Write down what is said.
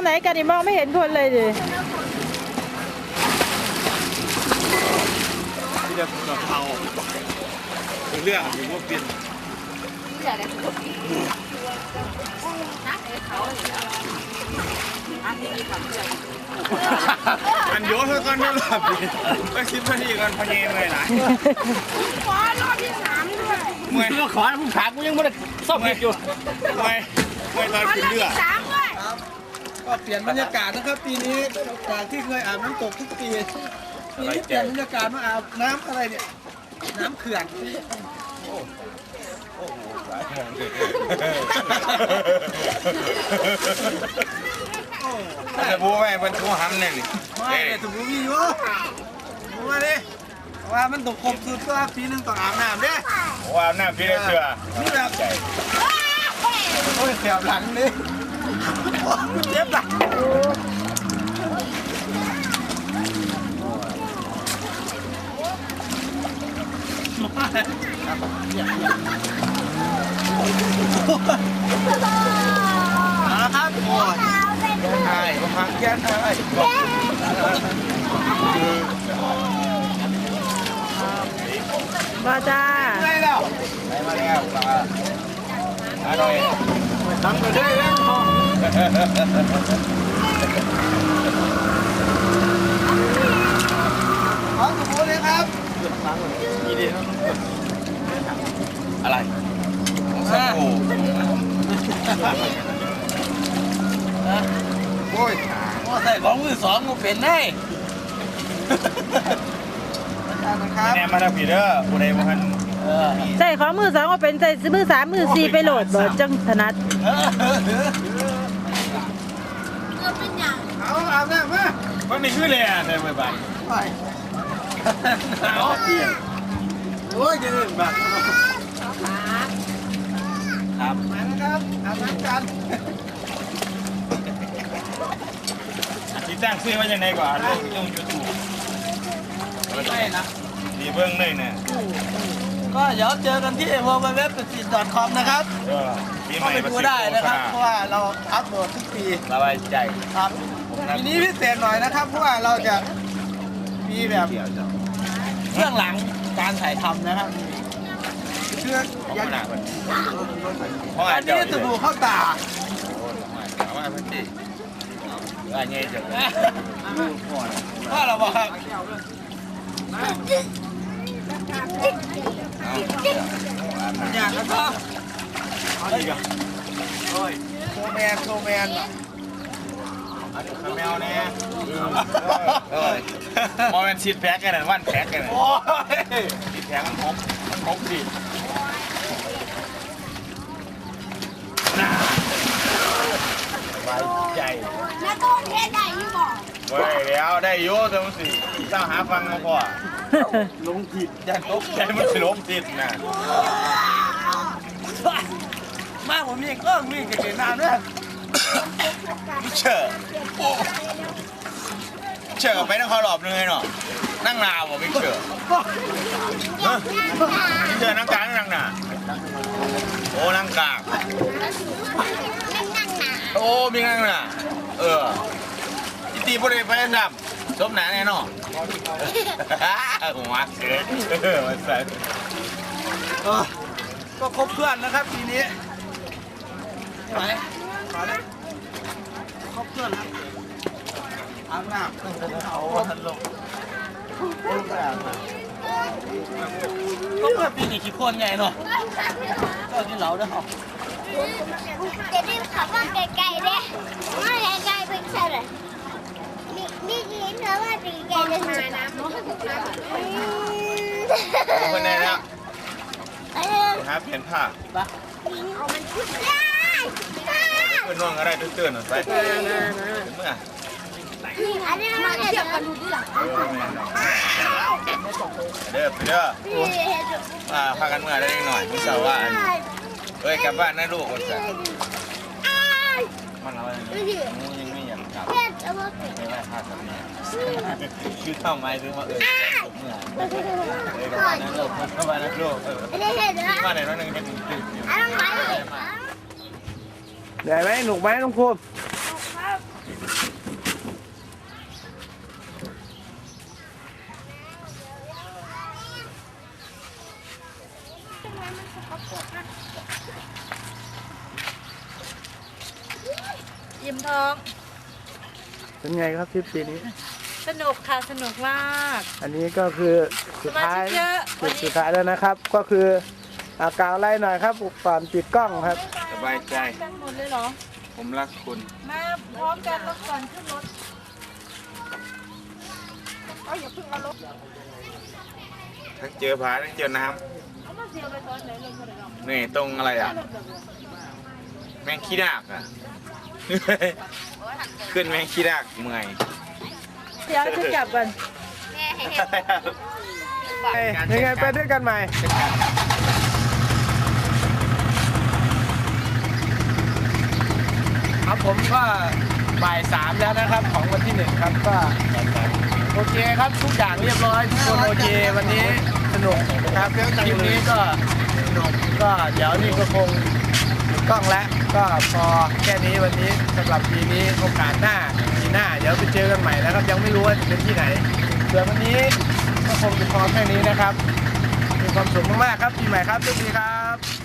รงไหนกันนี่มองไม่เห็นคนเลยดิที่จะกับเขาเรื่องอยู่ว่าเป็นอันโยนเท่ากันไม่หลับดิไปคิดพอดีกันพอเยเลยนะขอรอบที่สาม ด้วยเมื่อยก็ขอผู้ขากูยังไม่ได้ซ่อมผิดอยู่เมื่อยเมื่อยตอนขอขึ้นรอบเรือที่สามด้วยก็เปลี่ยนบรรยากาศนะครับ ปีนี้จากที่เคยอาบน้ำตกทุกปีปีนี้เปลี่ยนบรรยากาศมาอาบน้ำอะไรเนี่ยน้ำเขื่อนจะพูดไว้เป็นทูหันเนี่ยนี่ไม่แต่ถูกมีอยู่รู้มาดิ ว่ามันตกครบสุดก็ปีหนึงต้องอาบน้ำเด้ว่าหน้าพี่ได้เชื่อนี่แบบโอ้ยแสบหลังดิโอ้ยเจ็บหลังเอาละครับโอ้ยใช่พักแก้นอะไรบ่จ้าไม่แล้วไปมาแล้วปลาอร่อยทำกันได้แล้วขอสมบูรณ์เลยครับอะไรสักโอ้โอ้ยใส่ของมือสองกูเป็นได้นะครับ แน่มาทางผีเด้อผู้ใดบ่ทันเออใส่ของมือสองก็เป็นใส่มือสามมือสี่ไปโหลดบ่จังถนัดเราเป็นอย่างเอาอาบน้ำมามันนี่คือเลยอะในเมื่อบ่ายไปเอาเปลี่ยนโอ้ยจะอื่นบ้างครับมานะครับอาบน้ำกันที่ตั้งชื่อว่ายังไงก่อนลงลงยูทูบ ไม่นะดีเบิ้งเลยเนี่ยก็เดี๋ยวเจอกันที่ www.com นะครับเออปีใหเข้าม่ไปดูได้นะครับ เพราะว่าเราอัพโหลดทุกปีสบายใจครับปีนี้พิเศษหน่อยนะครับ เพราะว่าเราจะมีแบบเบื้องหลังการถ่ายทำนะครับเพื่อของอยากขนาดมันเพราะอัอานจจะนี้สบู่เข้าตาเอามาพื้นที่อันนี้จะถ้าเราบอกครับ อยากแล้วก็เอาอีกอะโอ้ยโซแมนโซแมนข้าแมวเนี่ยเอมอเป็นชีดแพ็กกันนะวันแพ็กกันนะชีดแพ็กมันครบมันครบสิสบายใจแล้วก็เทศได้ ยี่บอกเว้ยแล้วได้อยุ่แต่มันสิเจ้าหาฟังมาพอลงผิดยันตกใจมันสิล้มติดนะมากผมมีก็มีกระเด็นน้ำด้วยเชื่อเชื่อไปนั่งเขาหลอบนึงไงเนาะนั่งนาบ่ไม่เชื่อเฮ้ยเชื่อนั่งกลางนั่งหนาโอ้นั่งกลางนั่งนั่งหนาโอ้มีนั่งหนาเออจิ ตีบริเวณดับสมหนาแน่นอนหัวเสือเออมันใส่เออก็ครบเพื่อนนะครับทีนี้ไหนมาเลยครบเพื่อนแล้วอาบน้ำเขาทันลงก็เพื่อปีนี้ขี้คนใหญ่เนาะก็ที่เราได้หอบ จะได้ขับว่าไกลๆเด้ไม่ไกลๆเป็นเท่าไหร่นี่ ว่าตีไกลเลยมาน้ำคนไหนแล้วเออหาเปลี่ยนผ้าเอามันขึ้นได้เป็นน่วงอะไรตื่นๆหน่อยไปเมื่ออันนี้มันเทียบกันดูดิล่ะเด้อไปเด้ออ่าพากันเมื่อได้หน่อยพี่สาวว่าเอ้ยกลับบ้านนะลูกวันจันทร์มันอะไร ครับแม่จะมาเก็บไม่ไหว้พระกับแม่คือทำไมถึงมาเออผมเหนื่อยเลยก็มานั่งโลกก็มานั่งโลกเออมาไหนน้องหนึ่งให้ถึงตื่นอยู่เหนื่อยไหมหนุกไหมน้องภูมิยิ้มท้อง เป็นไงครับทริปปีนี้ สนุกค่ะสนุกมากอันนี้ก็คือสุดท้ายสมาชิกเยอะวัจุนดนี้สุดท้ายแล้วนะครับ ก็คืออากาวไล่หน่อยครับก่อนปิดกล้องครับ สบายใจ กันหมดเลยเหรอ ผมรักคุณ มาพร้อมกันแล้วก่อนขึ้นรถเอาอย่าเพิ่งเอารถทั้งเจอผาทั้งเจอน้เอามาเสียไปตอนไหนลงมาไหนหรอำเหนื่อยตรงอะไรอะ แมงขี้ดากอะ ขึ้นแมงขี้ดากเมื่อยเดี๋ยวจะจับกันแม่ให้เอ้ยยังไงไปด้วยกันใหม่ ครับผมก็บ่ายสามแล้วนะครับของวันที่หนึ่งครับก็โอเคครับทุกอย่างเรียบร้อยทุกคนโอเควันนี้สนุกนะครับคลิปนี้ก็สนุกก็เดี๋ยวนี่ก็คง ต้องแล้วก็พอแค่นี้วันนี้สำหรับปีนี้โอกาสหน้าปีหน้าเดี๋ยวไปเจอกันใหม่นะครับ ยังไม่รู้ว่าจะเป็นที่ไหนส่วนวันนี้ก็คงจะพอแค่นี้นะครับมีความสุขมากๆครับปีใหม่ครับสวัสดีครับ